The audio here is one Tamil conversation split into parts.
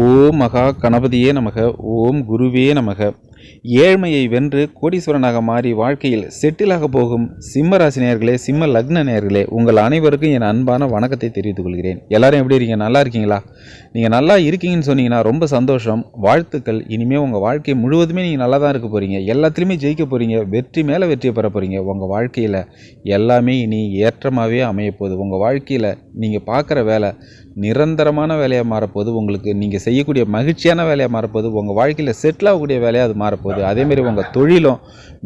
ஓம் மகா கணபதியே நமக ஓம் குருவே நமக. ஏழ்மையை வென்று கோடீஸ்வரனாக மாறி வாழ்க்கையில் செட்டிலாக போகும் சிம்ம ராசி சிம்ம லக்ன நேர்களே உங்கள் அனைவருக்கும் என் அன்பான வணக்கத்தை தெரிவித்துக் கொள்கிறேன். எல்லாரும் எப்படி இருக்கீங்க? நல்லா இருக்கீங்களா? நீங்கள் நல்லா இருக்கீங்கன்னு சொன்னீங்கன்னா ரொம்ப சந்தோஷம். வாழ்த்துக்கள். இனிமேல் உங்கள் வாழ்க்கை முழுவதுமே நீங்கள் நல்லா தான் இருக்க போகிறீங்க எல்லாத்துலேயுமே ஜெயிக்க போகிறீங்க வெற்றி மேலே வெற்றியை பெற போகிறீங்க உங்கள் வாழ்க்கையில் எல்லாமே இனி ஏற்றமாகவே அமைய போகுது. உங்கள் வாழ்க்கையில் நீங்கள் பார்க்குற வேலை நிரந்தரமான வேலையாக மாறப்போகுது. உங்களுக்கு நீங்கள் செய்யக்கூடிய மகிழ்ச்சியான வேலையாக மாறப்போகுது. உங்கள் வாழ்க்கையில் செட்டில் ஆகக்கூடிய வேலையாக அது மாறப்போகுது. அதேமாரி உங்கள் தொழிலும்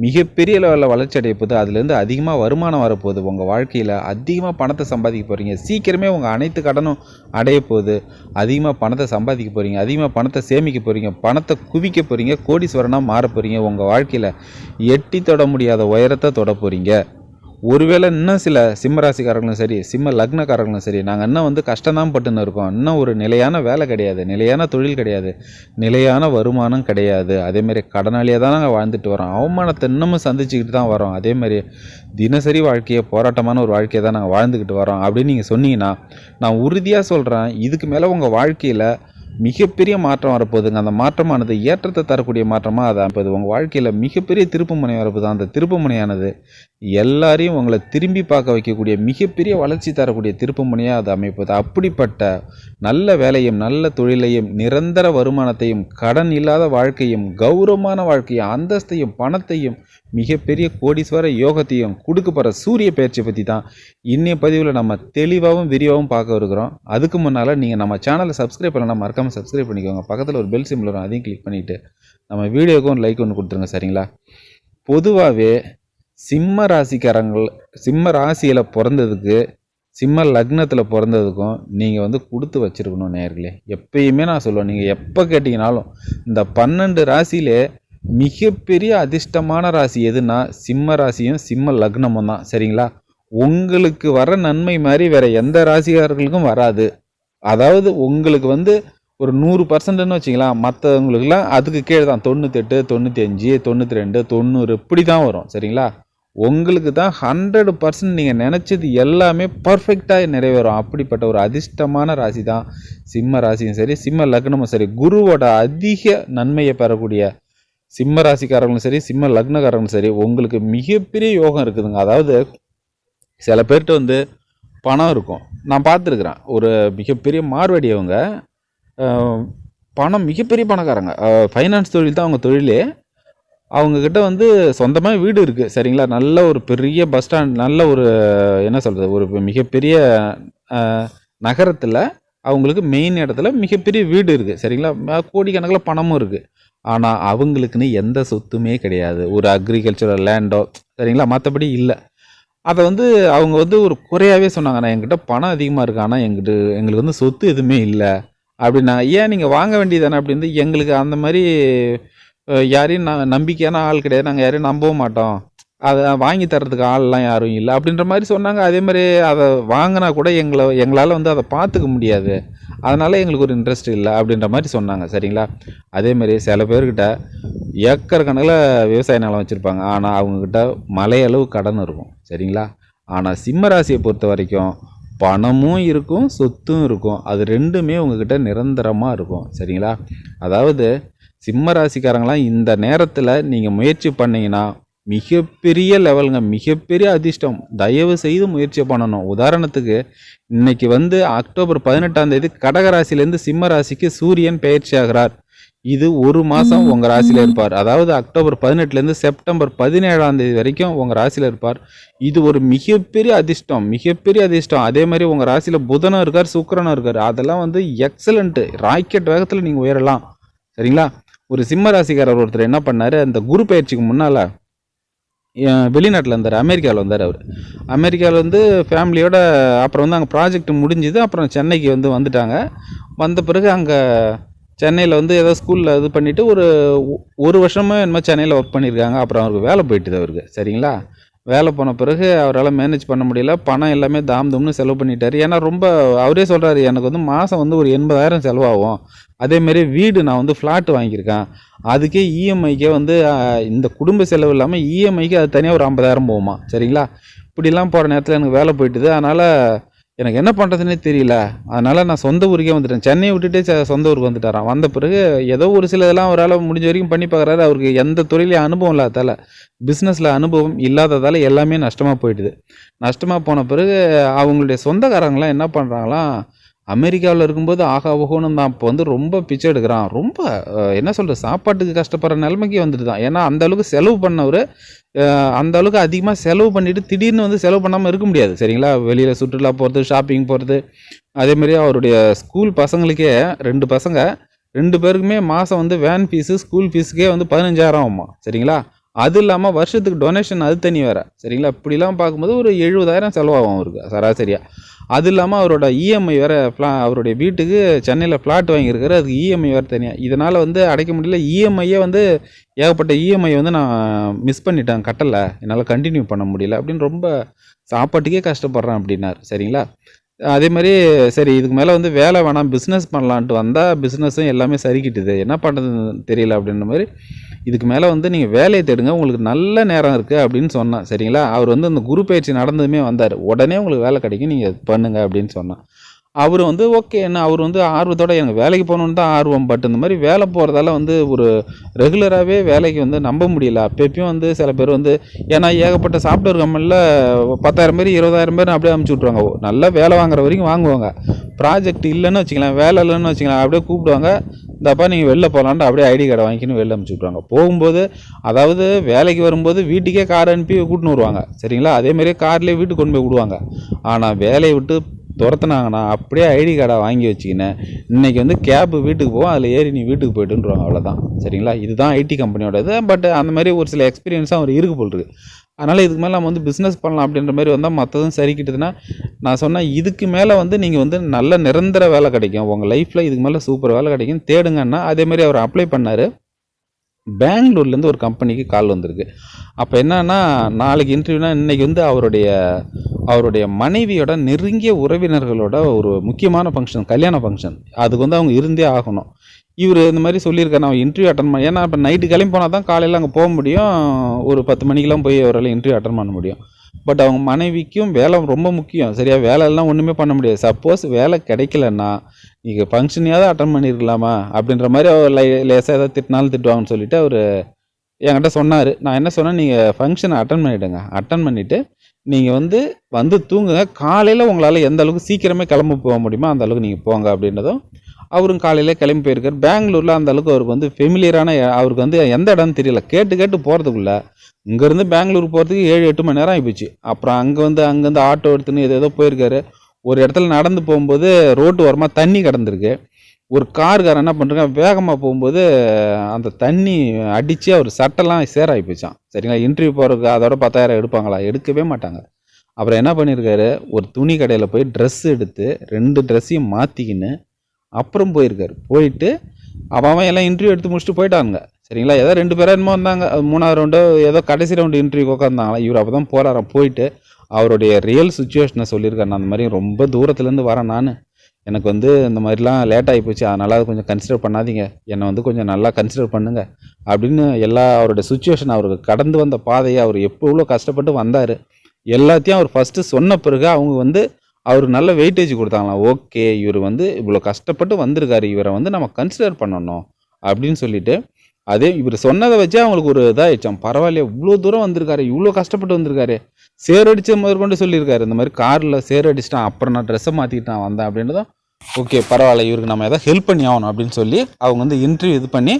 மிகப்பெரிய லெவலில் வளர்ச்சி அடைய போகுது. அதுலேருந்து அதிகமாக வருமானம் வரப்போகுது. உங்கள் வாழ்க்கையில் அதிகமாக பணத்தை சம்பாதிக்க போகிறீங்க சீக்கிரமே உங்கள் அனைத்து கடனும் அடைய போகுது. அதிகமாக பணத்தை சம்பாதிக்க போகிறீங்க அதிகமாக பணத்தை சேமிக்க போகிறீங்க பணத்தை குவிக்க போகிறீங்க கோடீஸ்வரனாக மாற போகிறீங்க உங்கள் வாழ்க்கையில் எட்டி தொட முடியாத உயரத்தை தொட போகிறீங்க ஒருவேளை இன்னும் சில சிம்ம ராசிக்காரங்களும் சரி சிம்ம லக்னக்காரங்களும் சரி நாங்கள் இன்னும் வந்து கஷ்டம்தான் பட்டுன்னு இருக்கோம். இன்னும் ஒரு நிலையான வேலை கிடையாது நிலையான தொழில் கிடையாது நிலையான வருமானம் கிடையாது. அதேமாரி கடனாளியாக தான் நாங்கள் வாழ்ந்துட்டு வரோம். அவமானத்தை இன்னமும் சந்திச்சுக்கிட்டு தான் வரோம். அதேமாரி தினசரி வாழ்க்கையை போராட்டமான ஒரு வாழ்க்கையை தான் நாங்கள் வாழ்ந்துக்கிட்டு வரோம். அப்படின்னு நீங்கள் சொன்னீங்கன்னா நான் உறுதியாக சொல்கிறேன் இதுக்கு மேலே உங்கள் வாழ்க்கையில் மிகப்பெரிய மாற்றம் வரப்போகுதுங்க. அந்த மாற்றமானது ஏற்றத்தை தரக்கூடிய மாற்றமாக அது அமைப்பது. உங்கள் வாழ்க்கையில் மிகப்பெரிய திருப்புமுனை வரப்போது அந்த திருப்புமுனையானது எல்லாரையும் உங்களை திரும்பி பார்க்க வைக்கக்கூடிய மிகப்பெரிய வளர்ச்சி தரக்கூடிய திருப்புமுனையாக அது அமைப்பது. அப்படிப்பட்ட நல்ல வேலையும் நல்ல தொழிலையும் நிரந்தர வருமானத்தையும் கடன் இல்லாத வாழ்க்கையும் கௌரவமான வாழ்க்கையும் அந்தஸ்தையும் பணத்தையும் மிகப்பெரிய கோடீஸ்வர யோகத்தையும் கொடுக்க போகிற சூரிய பயிற்சியை பற்றி தான் இன்னைய பதிவில் நம்ம தெளிவாகவும் விரிவாகவும் பார்க்க இருக்கிறோம். அதுக்கு முன்னால் நீங்கள் நம்ம சேனலை சப்ஸ்கிரைப் பண்ணலாம் மறக்காமல் சப்ஸ்கிரைப் பண்ணிக்கோங்க. பக்கத்தில் ஒரு பெல் சிம்பிள் வரும் அதையும் கிளிக் பண்ணிவிட்டு நம்ம வீடியோக்கும் லைக் ஒன்று கொடுத்துருங்க சரிங்களா? பொதுவாகவே சிம்ம ராசிக்காரங்கள் சிம்ம ராசியில் பிறந்ததுக்கு சிம்ம லக்னத்தில் பிறந்ததுக்கும் நீங்கள் வந்து கொடுத்து வச்சுருக்கணும் நேர்களே எப்பயுமே நான் சொல்லுவேன் நீங்கள் எப்போ கேட்டிங்கனாலும் இந்த பன்னெண்டு ராசியிலே மிகப்பெரிய அதிர்ஷ்டமான ராசி எதுனா சிம்ம ராசியும் சிம்ம லக்னமும் தான். சரிங்களா? உங்களுக்கு வர நன்மை மாதிரி வேறு எந்த ராசிக்காரர்களுக்கும் வராது. அதாவது உங்களுக்கு வந்து ஒரு நூறு பர்சன்ட்னு வச்சிங்களா மற்றவங்களுக்குலாம் அதுக்கு கீழே தான். தொண்ணூத்தெட்டு தொண்ணூற்றி அஞ்சு தொண்ணூற்றி ரெண்டு தொண்ணூறு இப்படி தான் வரும். சரிங்களா? உங்களுக்கு தான் ஹண்ட்ரட் பர்சன்ட் நீங்கள் நினச்சது எல்லாமே பர்ஃபெக்டாக நிறைவேறும். அப்படிப்பட்ட ஒரு அதிர்ஷ்டமான ராசி தான் சிம்ம ராசியும் சரி சிம்ம லக்னமும் சரி. குருவோட அதிக நன்மையை பெறக்கூடிய சிம்ம ராசிக்காரங்களும் சரி சிம்ம லக்னக்காரங்களும் சரி உங்களுக்கு மிகப்பெரிய யோகம் இருக்குதுங்க. அதாவது சில பேர்கிட்ட வந்து பணம் இருக்கும். நான் பார்த்துருக்குறேன். ஒரு மிகப்பெரிய மார்வடியவங்க பணம் மிகப்பெரிய பணக்காரங்க. ஃபைனான்ஸ் தொழில் தான் அவங்க தொழிலே. அவங்கக்கிட்ட வந்து சொந்தமாக வீடு இருக்குது சரிங்களா? நல்ல ஒரு பெரிய பஸ் ஸ்டாண்ட் நல்ல ஒரு என்ன சொல்கிறது ஒரு மிகப்பெரிய நகரத்தில் அவங்களுக்கு மெயின் இடத்துல மிகப்பெரிய வீடு இருக்குது சரிங்களா? கோடிக்கணக்கில் பணமும் இருக்குது ஆனால் அவங்களுக்குன்னு எந்த சொத்துமே கிடையாது. ஒரு அக்ரிகல்ச்சரல் லேண்டோ சரிங்களா? மற்றபடி இல்லை. அதை வந்து அவங்க வந்து ஒரு குறையாகவே சொன்னாங்க. நான் என்கிட்ட பணம் அதிகமாக இருக்கு. ஆனால் எங்கிட்ட எங்களுக்கு வந்து சொத்து எதுவுமே இல்லை. அப்படின்னா ஏன் நீங்கள் வாங்க வேண்டியதானே அப்படின்னு எங்களுக்கு அந்த மாதிரி யாரையும் நான் நம்பிக்கையான ஆள் கிடையாது. நாங்கள் யாரையும் நம்பவும் மாட்டோம். அதை வாங்கி தர்றதுக்கு ஆள்லாம் யாரும் இல்லை. அப்படின்ற மாதிரி சொன்னாங்க. அதே மாதிரி அதை வாங்கினா கூட எங்களை எங்களால் வந்து அதை பார்த்துக்க முடியாது. அதனால் எங்களுக்கு ஒரு இன்ட்ரெஸ்ட் இல்லை அப்படின்ற மாதிரி சொன்னாங்க. சரிங்களா? அதே மாதிரி சில பேர்கிட்ட ஏக்கர் கணக்கில் விவசாய நிலம் வச்சுருப்பாங்க. ஆனால் அவங்கக்கிட்ட மலையளவு கடன் இருக்கும். சரிங்களா? ஆனால் சிம்ம ராசியை பொறுத்த வரைக்கும் பணமும் இருக்கும் சொத்தும் இருக்கும். அது ரெண்டுமே உங்ககிட்ட நிரந்தரமாக இருக்கும். சரிங்களா? அதாவது சிம்ம ராசிக்காரங்களாம் இந்த நேரத்தில் நீங்கள் முயற்சி பண்ணீங்கன்னா மிகப்பெரிய லெவலுங்க மிகப்பெரிய அதிர்ஷ்டம். தயவு செய்து முயற்சி பண்ணணும். உதாரணத்துக்கு இன்னைக்கு வந்து அக்டோபர் பதினெட்டாம் தேதி கடகராசிலேருந்து சிம்ம ராசிக்கு சூரியன் பயிற்சி ஆகிறார் இது ஒரு மாதம் உங்கள் ராசியில் இருப்பார். அதாவது அக்டோபர் பதினெட்டுலேருந்து செப்டம்பர் பதினேழாம் தேதி வரைக்கும் உங்கள் ராசியில் இருப்பார். இது ஒரு மிகப்பெரிய அதிர்ஷ்டம் மிகப்பெரிய அதிர்ஷ்டம். அதே மாதிரி உங்கள் ராசியில் புதனும் இருக்கார் சுக்கிரனும் இருக்கார். அதெல்லாம் வந்து எக்ஸலண்ட்டு ராக்கெட் வேகத்தில் நீங்கள் உயரலாம். சரிங்களா? ஒரு சிம்ம ராசிக்காரர் ஒருத்தர் என்ன பண்ணார் அந்த குரு பயிற்சிக்கு முன்னால் வெளிநாட்டில் இருந்தார் அமெரிக்காவில் வந்தார் அவர். அமெரிக்காவில் வந்து ஃபேமிலியோட அப்புறம் வந்து அங்கே ப்ராஜெக்ட் முடிஞ்சுது அப்புறம் சென்னைக்கு வந்து வந்துட்டாங்க. வந்த பிறகு அங்கே சென்னையில் வந்து ஏதோ ஸ்கூலில் இது பண்ணிவிட்டு ஒரு ஒரு வருஷமாக என்னமோ சென்னையில் ஒர்க் பண்ணியிருக்காங்க அப்புறம் அவருக்கு வேலை போயிட்டுது அவருக்கு சரிங்களா? வேலை போன பிறகு அவரால் மேனேஜ் பண்ண முடியல. பணம் எல்லாமே தாம் தும்னு செலவு பண்ணிட்டாரு. ஏன்னா ரொம்ப அவரே சொல்கிறாரு எனக்கு வந்து மாதம் வந்து ஒரு எண்பதாயிரம் செலவாகும். அதேமாரி வீடு நான் வந்து ஃப்ளாட் வாங்கியிருக்கேன். அதுக்கே இஎம்ஐக்கே வந்து இந்த குடும்ப செலவு இல்லாமல் இஎம்ஐக்கு அது தனியாக ஒரு ஐம்பதாயிரம் போகுமா? சரிங்களா? இப்படிலாம் போகிற நேரத்தில் எனக்கு வேலை போயிட்டுது. அதனால் எனக்கு என்ன பண்ணுறதுனே தெரியல. அதனால் நான் சொந்த ஊருக்கே வந்துட்டேன். சென்னையை விட்டுட்டே சொந்த ஊருக்கு வந்துட்டாராம். வந்த பிறகு ஏதோ ஒரு சில இதெல்லாம் அவரால் முடிஞ்ச வரைக்கும் பண்ணி பார்க்குறாரு. அவருக்கு எந்த தொழிலையும் அனுபவம் இல்லாதால பிஸ்னஸில் அனுபவம் இல்லாததால் எல்லாமே நஷ்டமாக போயிடுது நஷ்டமாக போன பிறகு அவங்களுடைய சொந்தக்காரங்களாம் என்ன பண்ணுறாங்களாம் அமெரிக்காவில் இருக்கும்போது ஆகா ஓகோன்னு தான் இப்போ வந்து ரொம்ப பிச்சை எடுக்கிறான். ரொம்ப என்ன சொல்கிறது சாப்பாட்டுக்கு கஷ்டப்படுற நிலைமைக்கு வந்துட்டு தான் ஏன்னா அந்தளவுக்கு செலவு பண்ணவர் அந்த அளவுக்கு அதிகமாக செலவு பண்ணிவிட்டு திடீர்னு வந்து செலவு பண்ணாமல் இருக்க முடியாது. சரிங்களா? வெளியில் சுற்றுலா போகிறது ஷாப்பிங் போகிறது அதேமாதிரி அவருடைய ஸ்கூல் பசங்களுக்கே ரெண்டு பசங்க. ரெண்டு பேருக்குமே மாதம் வந்து வேன் ஃபீஸு ஸ்கூல் ஃபீஸுக்கே வந்து பதினஞ்சாயிரம் ஆகுமா சரிங்களா? அது இல்லாமல் வருஷத்துக்கு டொனேஷன் அது தனி வேறு. சரிங்களா? இப்படிலாம் பார்க்கும்போது ஒரு எழுபதாயிரம் செலவாகும் அவருக்கு சராசரியாக அது இல்லாமல் அவரோட இஎம்ஐ வேறு ஃப்ளா அவருடைய வீட்டுக்கு சென்னையில் ஃப்ளாட் வாங்கியிருக்காரு அதுக்கு இஎம்ஐ வேறு தனியாக இதனால் வந்து அடைக்க முடியல. இஎம்ஐயே வந்து ஏகப்பட்ட இஎம்ஐ வந்து நான் மிஸ் பண்ணிட்டேன் கட்டலை. என்னால் கண்டினியூ பண்ண முடியல அப்படின்னு ரொம்ப சாப்பாட்டுக்கே கஷ்டப்படுறேன் அப்படின்னார். சரிங்களா? அதே மாதிரி சரி இதுக்கு மேலே வந்து வேலை வேணாம் பிஸ்னஸ் பண்ணலான்ட்டு வந்தால் பிஸ்னஸும் எல்லாமே சரிக்கிட்டுது. என்ன பண்ணுறதுன்னு தெரியல அப்படின்ற மாதிரி இதுக்கு மேலே வந்து நீங்கள் வேலையை தேடுங்க உங்களுக்கு நல்ல நேரம் இருக்குது அப்படின்னு சொன்னேன். சரிங்களா? அவர் வந்து அந்த குரு பயிற்சி நடந்ததுமே வந்தார். உடனே உங்களுக்கு வேலை கிடைக்கும் நீங்கள் பண்ணுங்க அப்படின்னு சொன்னான். அவர் வந்து ஓகே என்ன அவர் வந்து ஆர்வத்தோட எனக்கு வேலைக்கு போகணுன்னு தான் ஆர்வம். பட் இந்த மாதிரி வேலை போகிறதால வந்து ஒரு ரெகுலராகவே வேலைக்கு வந்து நம்ப முடியல. அப்பப்பையும் வந்து சில பேர் வந்து ஏன்னா ஏகப்பட்ட சாஃப்ட்வேர் கம்பெனியில் பத்தாயிரம் பேர் இருபதாயிரம் பேர் அப்படியே அமுச்சு விட்ருவாங்க நல்லா வேலை வாங்குற வரைக்கும் வாங்குவாங்க. ப்ராஜெக்ட் இல்லைன்னு வச்சுக்கலாம் வேலை இல்லைன்னு வச்சுக்கலாம் அப்படியே கூப்பிடுவாங்க. இந்தப்பா நீங்கள் வெளில போகலான்ட்டு அப்படியே ஐடி கார்டை வாங்கிக்கின்னு வெளில அமுச்சு விட்ருவாங்க போகும்போது அதாவது வேலைக்கு வரும்போது வீட்டுக்கே கார் அனுப்பி கூட்டின்னு வருவாங்க. சரிங்களா? அதேமாரியே கார்லேயே வீட்டுக்கு கொண்டு போய் விடுவாங்க. ஆனால் வேலையை விட்டு துரத்துனாங்கன்னா அப்படியே ஐடி கார்டை வாங்கி வச்சுக்கினேன் இன்னைக்கு வந்து கேப்பு வீட்டுக்கு போவோம் அதில் ஏறி நீ வீட்டுக்கு போய்ட்டுருவாங்க அவ்வளோதான் சரிங்களா? இதுதான் ஐடி கம்பெனியோட இது பட் அந்த மாதிரி ஒரு சில எக்ஸ்பீரியன்ஸாக அவர் இருக்கு போல் இருக்குது அதனால் இதுக்கு மேலே நம்ம வந்து பிஸ்னஸ் பண்ணலாம் அப்படின்ற மாதிரி வந்தால் மற்றதும் சரிக்கிட்டதுன்னா நான் சொன்னேன் இதுக்கு மேலே வந்து நீங்கள் வந்து நல்ல நிரந்தர வேலை கிடைக்கும். உங்கள் லைஃப்பில் இதுக்கு மேலே சூப்பர் வேலை கிடைக்கும். தேடுங்கன்னா அதேமாதிரி அவர் அப்ளை பண்ணார். பெங்களூர்லேருந்து ஒரு கம்பெனிக்கு கால் வந்திருக்கு. அப்போ என்னன்னா நாளைக்கு இன்டர்வியூனா இன்றைக்கி வந்து அவருடைய அவருடைய மனைவியோட நெருங்கிய உறவினர்களோட ஒரு முக்கியமான ஃபங்க்ஷன் கல்யாண ஃபங்க்ஷன் அதுக்கு வந்து அவங்க இருந்தே ஆகணும். இவர் இந்த மாதிரி சொல்லியிருக்காரு நான் இன்டர்வியூ அட்டன் பண்ண ஏன்னா இப்போ நைட்டு கிளம்பி போனால் தான் காலையில் அங்கே போக முடியும். ஒரு பத்து மணிக்கெலாம் போய் அவரால் இன்டர்வியூ அட்டன் பண்ண முடியும். பட் அவங்க மனைவிக்கும் வேலை ரொம்ப முக்கியம். சரியா வேலைல்லாம் ஒன்றுமே பண்ண முடியாது. சப்போஸ் வேலை கிடைக்கலன்னா நீங்கள் ஃபங்க்ஷனையாவது அட்டன் பண்ணியிருக்கலாமா அப்படின்ற மாதிரி அவர் லை லேசாக ஏதாவது திட்டினாலும் திட்டுவாங்கன்னு சொல்லிட்டு அவர் என்கிட்ட சொன்னார். நான் என்ன சொன்னேன் நீங்கள் ஃபங்க்ஷனை அட்டன் பண்ணிவிடுங்க அட்டன் பண்ணிவிட்டு நீங்கள் வந்து வந்து தூங்குங்க. காலையில் உங்களால் எந்த அளவுக்கு சீக்கிரமே கிளம்ப போக முடியுமோ அந்த அளவுக்கு நீங்கள் போங்க அப்படின்றதும் அவரும் காலையில் கிளம்பி போயிருக்கார். பெங்களூரில் அந்த அளவுக்கு அவருக்கு வந்து ஃபெமிலியரான அவருக்கு வந்து எந்த இடம்னு தெரியல. கேட்டு கேட்டு போகிறதுக்குள்ளே இங்கேருந்து பெங்களூர் போகிறதுக்கு ஏழு எட்டு மணி நேரம் ஆகிப்போச்சு அப்புறம் அங்கே வந்து அங்கேருந்து ஆட்டோ எடுத்துன்னு ஏதோ ஏதோ போயிருக்காரு. ஒரு இடத்துல நடந்து போகும்போது ரோட்டு ஓரமாக தண்ணி கிடந்திருக்கு. ஒரு கார்காரன் என்ன பண்ணுறாங்க வேகமாக போகும்போது அந்த தண்ணி அடித்து அவர் சட்டெல்லாம் சேராகி போச்சான் சரிங்களா? இன்டர்வியூ போகிறதுக்கு அதோட பத்தாயிரம் எடுப்பாங்களா? எடுக்கவே மாட்டாங்க. அப்புறம் என்ன பண்ணியிருக்காரு ஒரு துணி கடையில் போய் ட்ரெஸ் எடுத்து ரெண்டு ட்ரெஸ்ஸையும் மாற்றிக்கின்னு அப்புறம் போயிருக்காரு. போயிட்டு அவன் அவன் எல்லாம் இன்டர்வியூ எடுத்து முடிச்சுட்டு போயிட்டாங்க சரிங்களா? ஏதோ ரெண்டு பேரும் என்னமோ வந்தாங்க. மூணாவது ரவுண்டோ ஏதோ கடைசி ரவுண்டு இன்டர்வியூ உட்காந்தாங்களா இவர் அப்போ தான் போகிறாராம் போயிட்டு அவருடைய ரியல் சுச்சுவேஷனை சொல்லியிருக்காரு. நான் அந்த மாதிரி ரொம்ப தூரத்துலேருந்து வரேன் நான். எனக்கு வந்து இந்த மாதிரிலாம் லேட் ஆகி போச்சு. அதனால் அதை கொஞ்சம் கன்சிடர் பண்ணாதீங்க. என்னை வந்து கொஞ்சம் நல்லா கன்சிடர் பண்ணுங்கள் அப்படின்னு எல்லா அவருடைய சுச்சுவேஷன் அவருக்கு கடந்து வந்த பாதையை அவர் எவ்வளோ கஷ்டப்பட்டு வந்தார் எல்லாத்தையும் அவர் ஃபஸ்ட்டு சொன்ன பிறகு அவங்க வந்து அவருக்கு நல்ல வெயிட்டேஜ் கொடுத்தாங்களாம். ஓகே இவர் வந்து இவ்வளோ கஷ்டப்பட்டு வந்திருக்காரு. இவரை வந்து நம்ம கன்சிடர் பண்ணணும். அப்படின்னு சொல்லிட்டு அதே இவர் சொன்னதை வச்சு அவங்களுக்கு ஒரு இதாகிடுச்சான் பரவாயில்ல இவ்வளோ தூரம் வந்திருக்காரு. இவ்வளோ கஷ்டப்பட்டு வந்திருக்காரு. சேரடிச்ச முதற்கொண்டு சொல்லியிருக்காரு. இந்த மாதிரி காரில் சேர் அடிச்சிட்டான் அப்புறம் நான் ட்ரெஸ்ஸை மாற்றிக்கிட்டான் வந்தேன் அப்படின்றதும் ஓகே பரவாயில்ல இவருக்கு நம்ம எதாவது ஹெல்ப் பண்ணி ஆகணும் அப்படின்னு சொல்லி அவங்க வந்து இன்டர்வியூ இது பண்ணி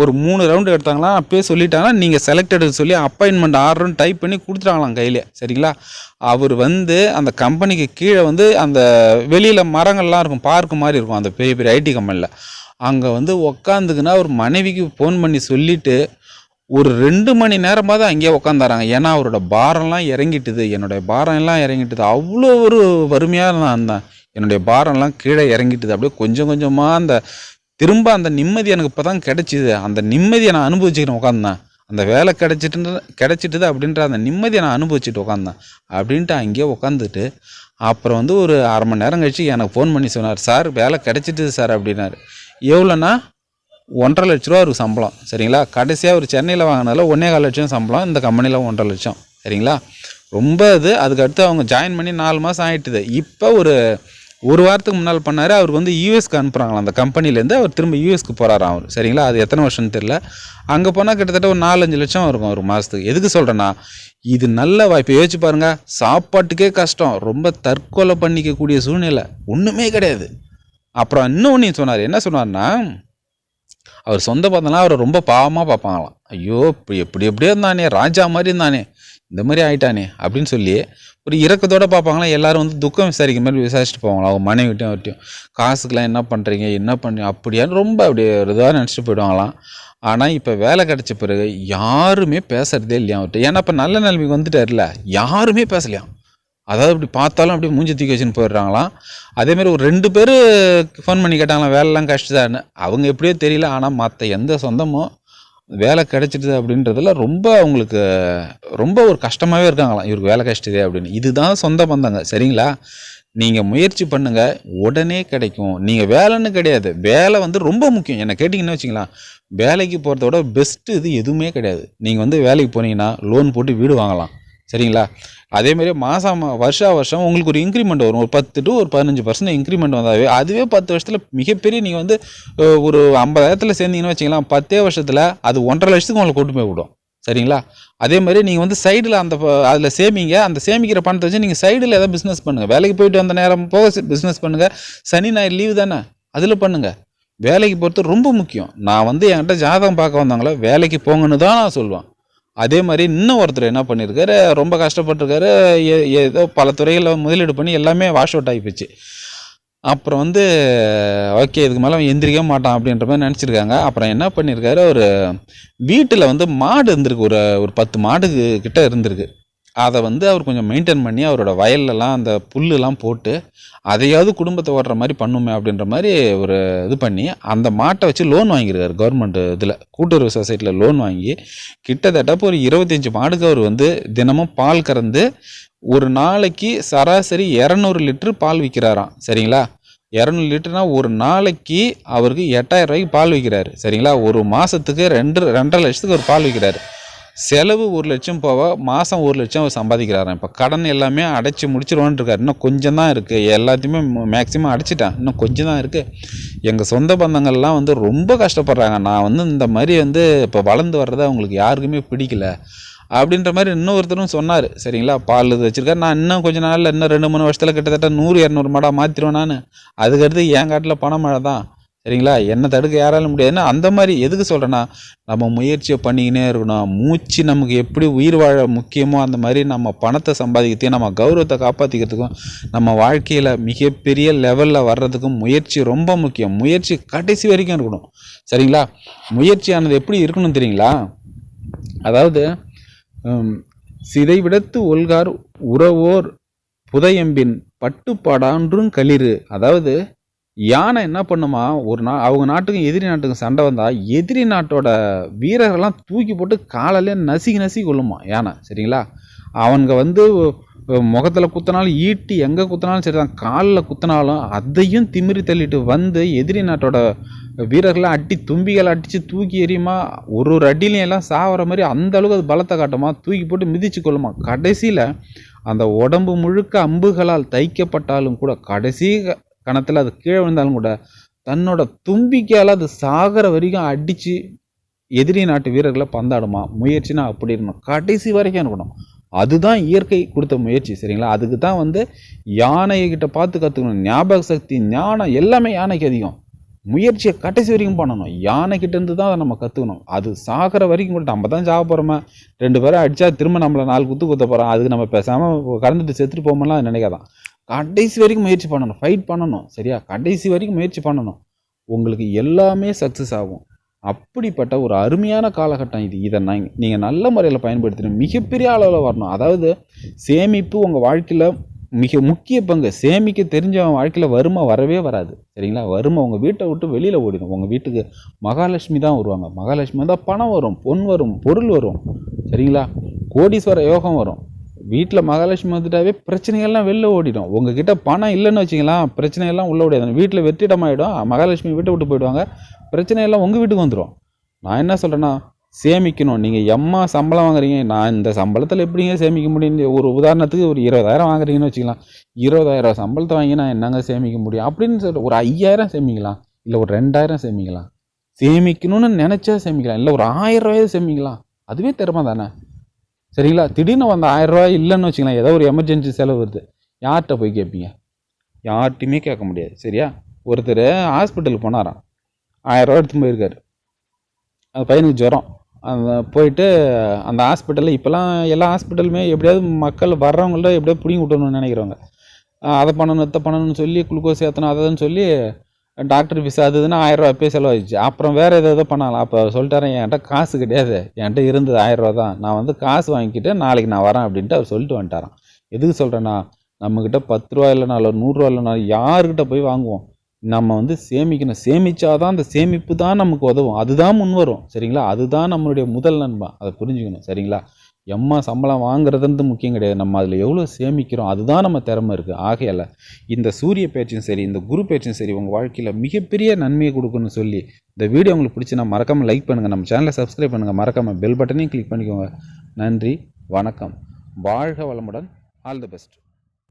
ஒரு மூணு ரவுண்டு எடுத்தாங்களாம் அப்பயே சொல்லிட்டாங்கன்னா நீங்கள் செலக்டட் சொல்லி அப்பாயின்மெண்ட் ஆர்டர்னு டைப் பண்ணி கொடுத்துட்டாங்களாம் கையிலே. சரிங்களா? அவர் வந்து அந்த கம்பெனிக்கு கீழே வந்து அந்த வெளியில் மரங்கள்லாம் இருக்கும் பார்க்கு மாதிரி இருக்கும் அந்த பெரிய பெரிய ஐடி கம்பெனியில் அங்கே வந்து உக்காந்துக்குன்னா அவர் மனைவிக்கு ஃபோன் பண்ணி சொல்லிவிட்டு ஒரு ரெண்டு மணி நேரமாக தான் அங்கேயே உட்காந்தாராங்க ஏன்னா அவரோட பாரம்லாம் இறங்கிட்டுது. என்னுடைய பாரம் எல்லாம் இறங்கிட்டுது. அவ்வளோ ஒரு வறுமையாக நான் இருந்தேன். என்னுடைய பாரம்லாம் கீழே இறங்கிட்டுது. அப்படியே கொஞ்சம் கொஞ்சமாக அந்த திரும்ப அந்த நிம்மதி எனக்கு இப்போ தான் கிடைச்சிது. அந்த நிம்மதியை நான் அனுபவிச்சுக்கிறேன் உட்காந்தேன் அந்த வேலை கிடச்சிட்டு கிடச்சிட்டுது அப்படின்ற அந்த நிம்மதியை நான் அனுபவிச்சுட்டு உட்காந்தேன் அப்படின்ட்டு அங்கேயே உட்காந்துட்டு அப்புறம் வந்து ஒரு அரை மணி நேரம் கழிச்சு எனக்கு ஃபோன் பண்ணி சொன்னார் சார் வேலை கிடச்சிட்டுது சார் அப்படின்னாரு. எவ்வளோண்ணா ஒன்றரை லட்ச ரூபா ஒரு சம்பளம் சரிங்களா? கடைசியாக ஒரு சென்னையில் வாங்கினதில் ஒன்றே கால் லட்சம் சம்பளம் இந்த கம்பெனியில் ஒன்றரை லட்சம் சரிங்களா? ரொம்ப இது. அதுக்கு அடுத்து அவங்க ஜாயின் பண்ணி நாலு மாதம் ஆகிட்டுது இப்போ ஒரு ஒரு வாரத்துக்கு முன்னால் பண்ணார். அவருக்கு வந்து யூஎஸ்க்கு அனுப்புகிறாங்களா அந்த கம்பெனிலேருந்து அவர் திரும்ப யூஎஸ்க்கு போகிறாராம் அவர் சரிங்களா? அது எத்தனை வருஷம்னு தெரில அங்கே போனால் கிட்டத்தட்ட ஒரு நாலஞ்சு லட்சம் இருக்கும் ஒரு மாதத்துக்கு எதுக்கு சொல்கிறேன்னா இது நல்ல வாய்ப்பு. யோசிச்சு பாருங்கள் சாப்பாட்டுக்கே கஷ்டம். ரொம்ப தற்கொலை பண்ணிக்கக்கூடிய சூழ்நிலை. ஒன்றுமே கிடையாது. அப்புறம் இன்னொன்று சொன்னார். என்ன சொன்னார்னா அவர் சொந்த பந்தம்லாம் அவரை ரொம்ப பாவமாக பார்ப்பாங்களாம். ஐயோ இப்போ எப்படி எப்படியோ இருந்தானே ராஜா மாதிரி இருந்தானே இந்த மாதிரி ஆயிட்டானே அப்படின்னு சொல்லி ஒரு இறக்கத்தோடு பார்ப்பாங்களாம். எல்லாரும் வந்து துக்கம் விசாரிக்கிற மாதிரி விசாரிச்சுட்டு போவாங்களாம் அவங்க மனைவிட்டையும் அவர்கிட்டையும். காசுக்கெலாம் என்ன பண்ணுறீங்க என்ன பண்ணி அப்படியான்னு ரொம்ப அப்படியே ஒரு இதாக நினச்சிட்டு போயிடுவாங்களாம். ஆனால் இப்போ வேலை கிடச்ச பிறகு யாருமே பேசுறதே இல்லையா அவர்கிட்ட? ஏன்னா இப்போ நல்ல நிலைமைக்கு வந்துட்டார்ல யாருமே பேசலையாம் அதாவது அப்படி பார்த்தாலும் அப்படியே மூஞ்சி தூக்கி வச்சுன்னு போயிடுறாங்களாம். அதேமாரி ஒரு ரெண்டு பேர் ஃபோன் பண்ணி கேட்டாங்களாம் வேலைலாம் கஷ்டதான்னு. அவங்க எப்படியோ தெரியல ஆனால் மற்ற எந்த சொந்தமோ வேலை கிடைச்சிடுது அப்படின்றதுல ரொம்ப அவங்களுக்கு ரொம்ப ஒரு கஷ்டமாகவே இருக்காங்களாம். இவருக்கு வேலை கஷ்டதே அப்படின்னு. இதுதான் சொந்த பந்தங்க சரிங்களா? நீங்கள் முயற்சி பண்ணுங்கள் உடனே கிடைக்கும். நீங்கள் வேலைன்னு கிடையாது. வேலை வந்து ரொம்ப முக்கியம். என்ன கேட்டிங்கன்னு வச்சுங்களேன் வேலைக்கு போகிறத விட பெஸ்ட்டு இது எதுவுமே கிடையாது. நீங்கள் வந்து வேலைக்கு போனீங்கன்னா லோன் போட்டு வீடு வாங்கலாம். சரிங்களா? அதேமாரி மாதம் வருஷா வருஷம் உங்களுக்கு ஒரு இன்க்ரிமெண்ட் வரும். ஒரு பத்து டு ஒரு பதினஞ்சு பர்சன்ட் இன்க்ரிமெண்ட் வந்தாவே அதுவே பத்து வருஷத்தில் மிகப்பெரிய நீங்கள் வந்து ஒரு ஐம்பதாயிரத்தில் சேர்ந்தீங்கன்னு வச்சிங்களா பத்தே வருஷத்தில் அது ஒன்றரை லட்சத்துக்கு உங்களை கூட்டு போய் விடும். சரிங்களா? அதே மாதிரி நீங்கள் வந்து சைடில் அந்த அதில் சேமிங்க. அந்த சேமிக்கிற பணத்தை வச்சு நீங்கள் சைடில் ஏதாவது பிஸ்னஸ் பண்ணுங்கள் வேலைக்கு போயிட்டு வந்த நேரம் போக பிஸ்னஸ் பண்ணுங்கள் சனி ஞாயிறு லீவு தானே? அதில் பண்ணுங்கள் வேலைக்கு போகிறது ரொம்ப முக்கியம். நான் வந்து என்கிட்ட ஜாதகம் பார்க்க வந்தாங்களோ வேலைக்கு போங்கன்னு தான் நான் சொல்லுவேன். அதே மாதிரி இன்னும் ஒருத்தர் என்ன பண்ணியிருக்காரு ரொம்ப கஷ்டப்பட்டிருக்காரு ஏ- ஏதோ பல துறைகளில் முதலீடு பண்ணி எல்லாமே வாஷ் அவுட் ஆகிப்போச்சு அப்புறம் வந்து ஓகே இதுக்கு மேலே எந்திரிக்க மாட்டான் அப்படின்ற மாதிரி நினச்சிருக்காங்க. அப்புறம் என்ன பண்ணியிருக்காரு ஒரு வீட்டில் வந்து மாடு இருந்திருக்கு ஒரு ஒரு பத்து மாடு கிட்ட இருந்திருக்கு. அதை வந்து அவர் கொஞ்சம் மெயின்டைன் பண்ணி அவரோட வயல்லலாம் அந்த புல்லுலாம் போட்டு அதையாவது குடும்பத்தை ஓடுற மாதிரி பண்ணுமே அப்படின்ற மாதிரி ஒரு இது பண்ணி அந்த மாட்டை வச்சு லோன் வாங்கியிருக்காரு கவர்மெண்ட் இதில். கூட்டுறவு சொசைட்டியில் லோன் வாங்கி கிட்டத்தட்ட இப்போ ஒரு இருபத்தஞ்சி மாடுக்கு அவர் வந்து தினமும் பால் கறந்து ஒரு நாளைக்கு சராசரி இரநூறு லிட்ரு பால் விற்கிறாராம். சரிங்களா? இரநூறு லிட்டர்னா ஒரு நாளைக்கு அவருக்கு எட்டாயிரம் ரூபாய்க்கு பால் விற்கிறாரு. சரிங்களா? ஒரு மாதத்துக்கு ரெண்டு ரெண்டரை லட்சத்துக்கு ஒரு பால் விற்கிறாரு. செலவு ஒரு லட்சம் போக மாதம் ஒரு லட்சம் அவர் சம்பாதிக்கிறாராம். இப்போ கடன் எல்லாமே அடைச்சி முடிச்சிருவான்னு இருக்கார் இன்னும் கொஞ்சம் தான் இருக்குது எல்லாத்தையுமே மேக்ஸிமம் அடைச்சிட்டான். இன்னும் கொஞ்சம் தான் இருக்குது எங்கள் சொந்த பந்தங்கள்லாம் வந்து ரொம்ப கஷ்டப்படுறாங்க. நான் வந்து இந்த மாதிரி வந்து இப்போ வளர்ந்து வர்றதை அவங்களுக்கு யாருக்குமே பிடிக்கல. அப்படின்ற மாதிரி இன்னொருத்தரும் சொன்னார். சரிங்களா? பால் இது வச்சுருக்காரு. நான் இன்னும் கொஞ்ச நாளில் இன்னும் ரெண்டு மூணு வருஷத்தில் கிட்டத்தட்ட நூறு இரநூறு மாடாக மாற்றிடுவேன் நான். அதுக்கடுத்து என் காட்டில் பணமழை தான் சரிங்களா? என்ன தடுக்க யாராலும் முடியாதுன்னா அந்த மாதிரி எதுக்கு சொல்கிறேன்னா நம்ம முயற்சியை பண்ணிக்கினே இருக்கணும். மூச்சு நமக்கு எப்படி உயிர் வாழ முக்கியமோ அந்த மாதிரி நம்ம பணத்தை சம்பாதிக்கிறதையும் நம்ம கௌரவத்தை காப்பாற்றிக்கிறதுக்கும் நம்ம வாழ்க்கையில் மிகப்பெரிய லெவலில் வர்றதுக்கும் முயற்சி ரொம்ப முக்கியம். முயற்சி கடைசி வரைக்கும் இருக்கணும். சரிங்களா? முயற்சியானது எப்படி இருக்கணும் தெரியுங்களா? அதாவது சிதைவிடத்து ஒல்கார் உறவோர் புதையம்பின் பட்டுப்பாடான்றும் களிறு. அதாவது யானை என்ன பண்ணுமா ஒரு நா அவங்க நாட்டுக்கும் எதிரி நாட்டுக்கும் சண்டை வந்தால் எதிரி நாட்டோட வீரர்கள்லாம் தூக்கி போட்டு காலையிலே நசுக்கி நசுக்கி கொள்ளுமா யானை சரிங்களா? அவங்க வந்து முகத்தில் குத்தினாலும் ஈட்டி எங்கே குத்தினாலும் சரி தான் காலில் குத்தினாலும் அதையும் திமிரி தள்ளிட்டு வந்து எதிரி நாட்டோட வீரர்களை அடி தும்பிகளை அடித்து தூக்கி எறியுமா ஒரு ஒரு அடியிலையும் எல்லாம் சாகிற மாதிரி அந்த அளவுக்கு அது பலத்தை காட்டுமா தூக்கி போட்டு மிதிச்சு கொள்ளுமா கடைசியில் அந்த உடம்பு முழுக்க அம்புகளால் தைக்கப்பட்டாலும் கூட கடைசி கணத்தில் அது கீழே விழுந்தாலும் கூட தன்னோட தும்பிக்கையால் அது சாகிற வரைக்கும் அடித்து எதிரி நாட்டு வீரர்களை பந்தாடுமா? முயற்சினா அப்படி இருக்கணும். கடைசி வரைக்கும் இருக்கணும். அதுதான் இயற்கை கொடுத்த முயற்சி சரிங்களா? அதுக்கு தான் வந்து யானைகிட்ட பார்த்து கற்றுக்கணும் ஞாபக சக்தி ஞானம் எல்லாமே யானைக்கு அதிகம். முயற்சியை கடைசி வரைக்கும் பண்ணணும். யானைக்கிட்டேருந்து தான் அதை நம்ம கற்றுக்கணும் அது சாகிற வரைக்கும் கூட நம்ம தான் சாக போகிறோமே ரெண்டு பேரும் அடித்தா திரும்ப நம்மளை நாலு குத்து குத்த போகிறோம் அதுக்கு நம்ம பேசாமல் கறந்துட்டு செத்துட்டு போகமெல்லாம் நினைக்காதான். கடைசி வரைக்கும் முயற்சி பண்ணணும். ஃபைட் பண்ணணும். சரியா? கடைசி வரைக்கும் முயற்சி பண்ணணும். உங்களுக்கு எல்லாமே சக்ஸஸ் ஆகும். அப்படிப்பட்ட ஒரு அருமையான காலகட்டம் இது. இதை நான் நீங்கள் நல்ல முறையில் பயன்படுத்தணும் மிகப்பெரிய அளவில் வரணும். அதாவது சேமிப்பு உங்கள் வாழ்க்கையில் மிக முக்கிய பங்கு. சேமிக்க தெரிஞ்சவன் வாழ்க்கையில் வறுமை வரவே வராது. சரிங்களா? வறுமை உங்கள் வீட்டை விட்டு வெளியில் ஓடிடும். உங்கள் வீட்டுக்கு மகாலட்சுமி தான் வருவாங்க. மகாலட்சுமி தான் பணம் வரும் பொன் வரும் பொருள் வரும். சரிங்களா? கோடீஸ்வர யோகம் வரும். வீட்டில் மகாலட்சுமி வந்துட்டாவே பிரச்சனைகள்லாம் வெளில ஓடிடும். உங்ககிட்ட பணம் இல்லைன்னு வச்சிங்களேன் பிரச்சனையெல்லாம் உள்ள ஓடியாது வீட்டில் வெற்றிடமாயிடும். மகாலட்சுமி வீட்டை விட்டு போயிடுவாங்க. பிரச்சனையெல்லாம் உங்கள் வீட்டுக்கு வந்துடும் நான் என்ன சொல்கிறேன்னா சேமிக்கணும். நீங்கள் எம்மா சம்பளம் வாங்குறீங்க. நான் இந்த சம்பளத்தில் எப்படிங்க சேமிக்க முடியும்? ஒரு உதாரணத்துக்கு ஒரு இருபதாயிரம் வாங்குறீங்கன்னு வச்சுக்கலாம் இருபதாயிரம் சம்பளத்தை வாங்கி நான் என்னங்க சேமிக்க முடியும்? அப்படின்னு சொல்லிட்டு ஒரு ஐயாயிரம் சேமிக்கலாம். இல்லை ஒரு ரெண்டாயிரம் சேமிக்கலாம். சேமிக்கணும்னு நினச்சா சேமிக்கலாம். இல்லை ஒரு ஆயிரம் ரூபாய் சேமிக்கலாம். அதுவே திறமை தானே சரிங்களா? திடீர்னு அந்த ஆயிரம் ரூபாய் இல்லைன்னு வச்சுக்கலாம் ஏதோ ஒரு எமர்ஜென்சி செலவு வருது. யார்கிட்ட போய் கேட்பீங்க யார்கிட்டையுமே கேட்க முடியாது சரியா? ஒருத்தர் ஹாஸ்பிட்டலுக்கு போனாராம். ஆயிரரூவா எடுத்துன்னு போயிருக்காரு. அந்த பையனுக்கு ஜுரம். அந்த போயிட்டு அந்த ஹாஸ்பிட்டலில் இப்போல்லாம் எல்லா ஹாஸ்பிட்டலுமே எப்படியாவது மக்கள் வர்றவங்கள்ட்ட எப்படியாவது பிடிங்கி விட்டணும்னு நினைக்கிறவங்க. அதை பண்ணணும் இதை பண்ணணும்னு சொல்லி குளுக்கோஸ் ஏற்றணும் அதைன்னு சொல்லி டாக்டர் ஃபீஸ் அது இதுன்னு ஆயிரம் ரூபா போய் செலவாயிடுச்சு. அப்புறம் வேறு எதாவது ஏதோ பண்ணலாம் அப்போ சொல்லிட்டாரு என்கிட்ட காசு கிடையாது. என்கிட்ட இருந்தது ஆயிரம் ரூபா தான். நான் வந்து காசு வாங்கிக்கிட்டு நாளைக்கு நான் வரேன் அப்படின்ட்டு அவர் சொல்லிட்டு வந்துட்டாரான் எதுக்கு சொல்கிறேன்னா நம்மக்கிட்ட பத்து ரூபா இல்லைனாலும் நூறுரூவா இல்லைனாலும் யாருக்கிட்ட போய் வாங்குவோம்? நம்ம வந்து சேமிக்கணும். சேமித்தாதான் அந்த சேமிப்பு தான் நமக்கு உதவும். அதுதான் முன் வரும் சரிங்களா? அதுதான் நம்மளுடைய முதல் நண்பா. அதை புரிஞ்சுக்கணும். சரிங்களா? எம்மா சம்பளம் வாங்குறதுன்றது முக்கியம் கிடையாது. நம்ம அதில் எவ்வளோ சேமிக்கிறோம் அதுதான் நம்ம திறமை இருக்குது ஆகையால் இந்த சூரிய பேச்சும் சரி இந்த குரு பேச்சும் சரி உங்கள் வாழ்க்கையில் மிகப்பெரிய நன்மையை கொடுக்குன்னு சொல்லி இந்த வீடியோ உங்களுக்கு பிடிச்சினா மறக்காமல் லைக் பண்ணுங்கள் நம்ம சேனலை சப்ஸ்கிரைப் பண்ணுங்கள் மறக்காமல் பெல் பட்டனையும் கிளிக் பண்ணிக்கோங்க. நன்றி வணக்கம். வாழ்க வளமுடன். All the best